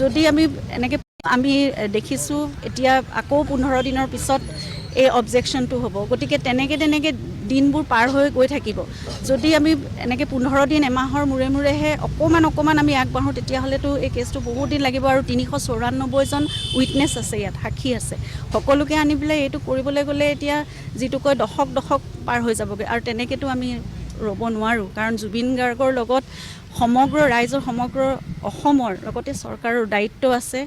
যদি আমি এনেকৈ আমি দেখিছোঁ এতিয়া আকৌ পোন্ধৰ দিনৰ পিছত এই অবজেকশ্যনটো হ'ব। গতিকে তেনেকৈ তেনেকৈ দিনবোৰ পাৰ হৈ গৈ থাকিব। যদি আমি এনেকৈ পোন্ধৰ দিন এমাহৰ মূৰে মূৰেহে অকণমান অকণমান আমি আগবাঢ়োঁ তেতিয়াহ'লেতো এই কেছটো বহুত দিন লাগিব আৰু তিনিশ চৌৰান্নব্বৈজন উইটনেছ আছে ইয়াত সাক্ষী আছে। সকলোকে আনি পেলাই এইটো কৰিবলৈ গ'লে এতিয়া যিটো কয় দশক দশক পাৰ হৈ যাবগৈ। আৰু তেনেকৈতো আমি ৰ'ব নোৱাৰোঁ। কাৰণ জুবিন গাৰ্গৰ লগত সমগ্ৰ ৰাইজৰ সমগ্ৰ অসমৰ লগতে চৰকাৰৰ দায়িত্ব আছে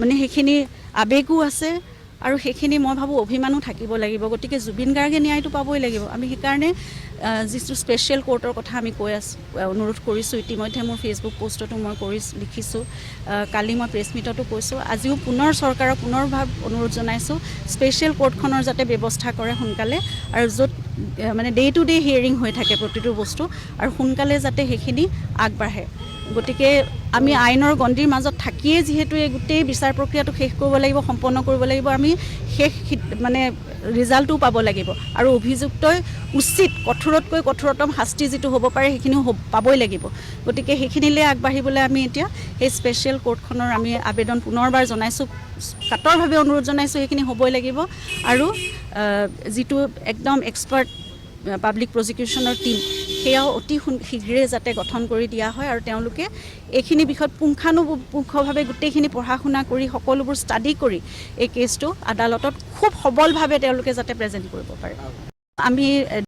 মানে সেইখিনি আৱেগো আছে আৰু সেইখিনি মই ভাবোঁ অভিমানো থাকিব লাগিব। গতিকে জুবিন গাৰ্গে ন্যায়টো পাবই লাগিব। আমি সেইকাৰণে যিটো স্পেচিয়েল কোৰ্টৰ কথা আমি কৈ আছোঁ অনুৰোধ কৰিছোঁ ইতিমধ্যে মোৰ ফেচবুক পষ্টতো মই কৰি লিখিছোঁ। কালি মই প্ৰেছ মিটতো কৈছোঁ। আজিও পুনৰ চৰকাৰক পুনৰভাৱ অনুৰোধ জনাইছোঁ স্পেচিয়েল কোৰ্টখনৰ যাতে ব্যৱস্থা কৰে সোনকালে আৰু য'ত মানে ডে টু ডে হিয়েৰিং হৈ থাকে প্ৰতিটো বস্তু আৰু সোনকালে যাতে সেইখিনি আগবাঢ়ে। গতিকে আমি আইনৰ গণ্ডিৰ মাজত থাকিয়ে যিহেতু এই গোটেই বিচাৰ প্ৰক্ৰিয়াটো শেষ কৰিব লাগিব সম্পন্ন কৰিব লাগিব আমি শেষ মানে ৰিজাল্টটোও পাব লাগিব। আৰু অভিযুক্তই উচিত কঠোৰতকৈ কঠোৰতম শাস্তি যিটো হ'ব পাৰে সেইখিনিও পাবই লাগিব। গতিকে সেইখিনিলৈ আগবাঢ়িবলৈ আমি এতিয়া সেই স্পেচিয়েল কোৰ্টখনৰ আমি আবেদন পুনৰবাৰ জনাইছোঁ। কাতৰভাৱে অনুৰোধ জনাইছোঁ সেইখিনি হ'বই লাগিব। আৰু যিটো একদম এক্সপাৰ্ট পাব্লিক প্ৰজিকিউশ্যনৰ টীম সেয়াও অতি শীঘ্ৰে যাতে গঠন কৰি দিয়া হয় আৰু তেওঁলোকে এইখিনি বিষয়ত পুংখানুপুংখভাৱে গোটেইখিনি পঢ়া শুনা কৰি সকলোবোৰ ষ্টাডি কৰি এই কেছটো আদালতত খুব সবলভাৱে তেওঁলোকে যাতে প্ৰেজেণ্ট কৰিব পাৰে। আমি